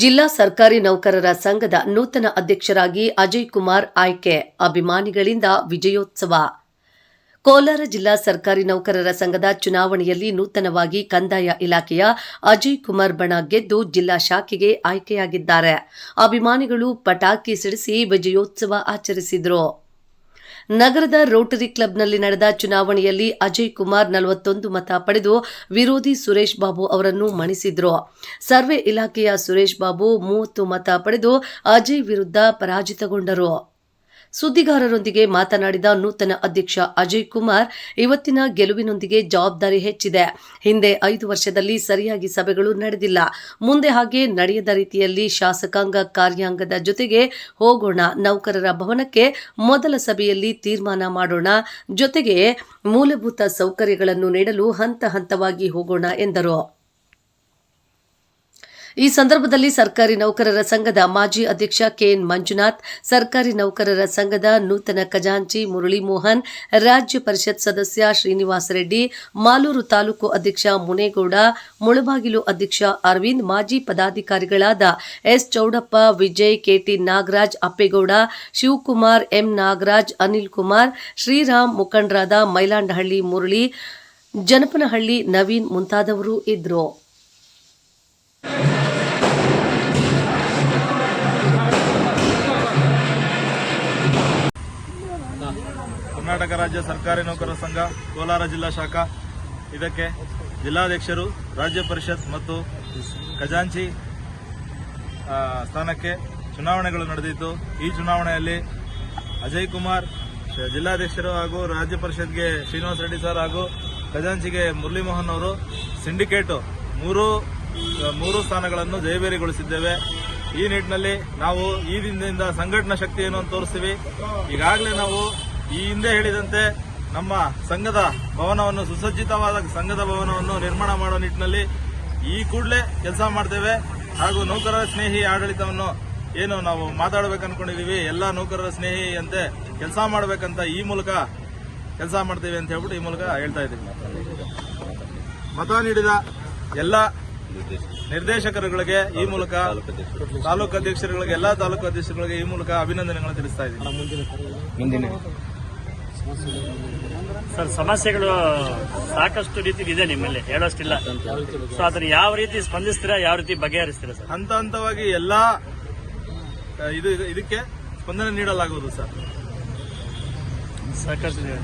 ಜಿಲ್ಲಾ ಸರ್ಕಾರಿ ನೌಕರರ ಸಂಘದ ನೂತನ ಅಧ್ಯಕ್ಷರಾಗಿ ಅಜಯ್ ಕುಮಾರ್ ಆಯ್ಕೆ, ಅಭಿಮಾನಿಗಳಿಂದ ವಿಜಯೋತ್ಸವ. ಕೋಲಾರ ಜಿಲ್ಲಾ ಸರ್ಕಾರಿ ನೌಕರರ ಸಂಘದ ಚುನಾವಣೆಯಲ್ಲಿ ನೂತನವಾಗಿ ಕಂದಾಯ ಇಲಾಖೆಯ ಅಜಯ್ ಕುಮಾರ್ ಬಣ ಗೆದ್ದು ಜಿಲ್ಲಾ ಶಾಖೆಗೆ ಆಯ್ಕೆಯಾಗಿದ್ದಾರೆ. ಅಭಿಮಾನಿಗಳು ಪಟಾಕಿ ಸಿಡಿಸಿ ವಿಜಯೋತ್ಸವ ಆಚರಿಸಿದರು. ನಗರದ ರೋಟರಿ ಕ್ಲಬ್ನಲ್ಲಿ ನಡೆದ ಚುನಾವಣೆಯಲ್ಲಿ ಅಜಯ್ ಕುಮಾರ್ ನಲವತ್ತೊಂದು ಮತ ಪಡೆದು ವಿರೋಧಿ ಸುರೇಶ್ ಬಾಬು ಅವರನ್ನು ಮಣಿಸಿದ್ರು. ಸರ್ವೆ ಇಲಾಖೆಯ ಸುರೇಶ್ ಬಾಬು ಮೂವತ್ತು ಮತ ಪಡೆದು ಅಜಯ್ ವಿರುದ್ಧ ಪರಾಜಿತಗೊಂಡರು. ಸುದ್ದಿಗಾರರೊಂದಿಗೆ ಮಾತನಾಡಿದ ನೂತನ ಅಧ್ಯಕ್ಷ ಅಜಯ್ ಕುಮಾರ್, ಇವತ್ತಿನ ಗೆಲುವಿನೊಂದಿಗೆ ಜವಾಬ್ದಾರಿ ಹೆಚ್ಚಿದೆ. ಹಿಂದೆ ಐದು ವರ್ಷದಲ್ಲಿ ಸರಿಯಾಗಿ ಸಭೆಗಳು ನಡೆದಿಲ್ಲ. ಮುಂದೆ ಹಾಗೆ ನಡೆಯದ ರೀತಿಯಲ್ಲಿ ಶಾಸಕಾಂಗ ಕಾರ್ಯಾಂಗದ ಜೊತೆಗೆ ಹೋಗೋಣ, ನೌಕರರ ಭವನಕ್ಕೆ ಮೊದಲ ಸಭೆಯಲ್ಲಿ ತೀರ್ಮಾನ ಮಾಡೋಣ, ಜೊತೆಗೆ ಮೂಲಭೂತ ಸೌಕರ್ಯಗಳನ್ನು ನೀಡಲು ಹಂತ ಹಂತವಾಗಿ ಹೋಗೋಣ ಎಂದರು. ಈ ಸಂದರ್ಭದಲ್ಲಿ ಸರ್ಕಾರಿ ನೌಕರರ ಸಂಘದ ಮಾಜಿ ಅಧ್ಯಕ್ಷ ಕೆಎನ್ ಮಂಜುನಾಥ್, ಸರ್ಕಾರಿ ನೌಕರರ ಸಂಘದ ನೂತನ ಖಜಾಂಚಿ ಮುರಳಿ ಮೋಹನ್ ರಾಜ್ಯ ಪರಿಷತ್ ಸದಸ್ಯ ಶ್ರೀನಿವಾಸ ರೆಡ್ಡಿ, ಮಾಲೂರು ತಾಲೂಕು ಅಧ್ಯಕ್ಷ ಮುನೇಗೌಡ, ಮುಳಬಾಗಿಲು ಅಧ್ಯಕ್ಷ ಅರವಿಂದ್, ಮಾಜಿ ಪದಾಧಿಕಾರಿಗಳಾದ S Chowdappa, Vijay, KT Nagaraj, Appegowda, Shivakumar, M Nagaraj, Anil Kumar, Shriram ಮುಖಂಡರಾದ ಮೈಲಾಂಡಹಳ್ಳಿ ಮುರಳಿ, ಜನಪನಹಳ್ಳಿ ನವೀನ್ ಮುಂತಾದವರು ಇದ್ದರು ಕರ್ನಾಟಕ ರಾಜ್ಯ ಸರ್ಕಾರಿ ನೌಕರರ ಸಂಘ, ಕೋಲಾರ ಜಿಲ್ಲಾ ಶಾಖಾ. ಇದಕ್ಕೆ ಜಿಲ್ಲಾಧ್ಯಕ್ಷರು, ರಾಜ್ಯ ಪರಿಷತ್ ಮತ್ತು ಖಜಾಂಚಿ ಸ್ಥಾನಕ್ಕೆ ಚುನಾವಣೆಗಳು ನಡೆದಿತ್ತು. ಈ ಚುನಾವಣೆಯಲ್ಲಿ ಅಜಯ್ ಕುಮಾರ್, ಜಿಲ್ಲಾಧ್ಯಕ್ಷರು ಹಾಗೂ ರಾಜ್ಯ ಪರಿಷತ್ಗೆ ಶ್ರೀನಿವಾಸ ರೆಡ್ಡಿ ಸರ್ ಹಾಗೂ ಖಜಾಂಚಿಗೆ ಮುರಳಿ ಮೋಹನ್ ಅವರು ಸಿಂಡಿಕೇಟು. ಮೂರು ಮೂರು ಸ್ಥಾನಗಳನ್ನು ಜಯಭೇರಿಗೊಳಿಸಿದ್ದೇವೆ. ಈ ನಿಟ್ಟಿನಲ್ಲಿ ನಾವು ಈ ದಿನದಿಂದ ಸಂಘಟನಾ ಶಕ್ತಿಯನ್ನು ತೋರಿಸ್ತೀವಿ. ಈಗಾಗಲೇ ನಾವು ಈ ಹಿಂದೆ ಹೇಳಿದಂತೆ ನಮ್ಮ ಸಂಘದ ಭವನವನ್ನು ಸುಸಜ್ಜಿತವಾದ ಸಂಘದ ಭವನವನ್ನು ನಿರ್ಮಾಣ ಮಾಡುವ ನಿಟ್ಟಿನಲ್ಲಿ ಈ ಕೂಡಲೇ ಕೆಲಸ ಮಾಡ್ತೇವೆ. ಹಾಗೂ ನೌಕರರ ಸ್ನೇಹಿ ಆಡಳಿತವನ್ನು ಏನು ನಾವು ಮಾತಾಡಬೇಕು ಅನ್ಕೊಂಡಿದೀವಿ ಎಲ್ಲ ನೌಕರರ ಸ್ನೇಹಿಯಂತೆ ಕೆಲಸ ಮಾಡಬೇಕಂತ ಈ ಮೂಲಕ ಕೆಲಸ ಮಾಡ್ತೇವೆ ಅಂತ ಹೇಳ್ಬಿಟ್ಟು ಈ ಮೂಲಕ ಹೇಳ್ತಾ ಇದ್ದೀವಿ. ಮತ ನೀಡಿದ ಎಲ್ಲ ನಿರ್ದೇಶಕರುಗಳಿಗೆ ಈ ಮೂಲಕ ತಾಲೂಕು ಅಧ್ಯಕ್ಷರುಗಳಿಗೆ ಎಲ್ಲಾ ತಾಲೂಕು ಅಧ್ಯಕ್ಷರುಗಳಿಗೆ ಈ ಮೂಲಕ ಅಭಿನಂದನೆಗಳನ್ನು ತಿಳಿಸ್ತಾ ಇದ್ದೀನಿ. ಸರ್ ಸಮಸ್ಯೆಗಳು ಸಾಕಷ್ಟು ರೀತಿ ಇದೆ ನಿಮ್ಮಲ್ಲಿ ಹೇಳೋಷ್ಟಿಲ್ಲ ಸೊ ಅದನ್ನ ಯಾವ ರೀತಿ ಸ್ಪಂದಿಸ್ತೀರಾ ಯಾವ ರೀತಿ ಬಗೆಹರಿಸ್ತೀರಾ ಸರ್ ಹಂತ ಹಂತವಾಗಿ ಎಲ್ಲಾ ಇದು ಇದು- ಇದಕ್ಕೆ ಸ್ಪಂದನೆ ನೀಡಲಾಗುವುದು ಸರ್ ಸಾಕಷ್ಟು.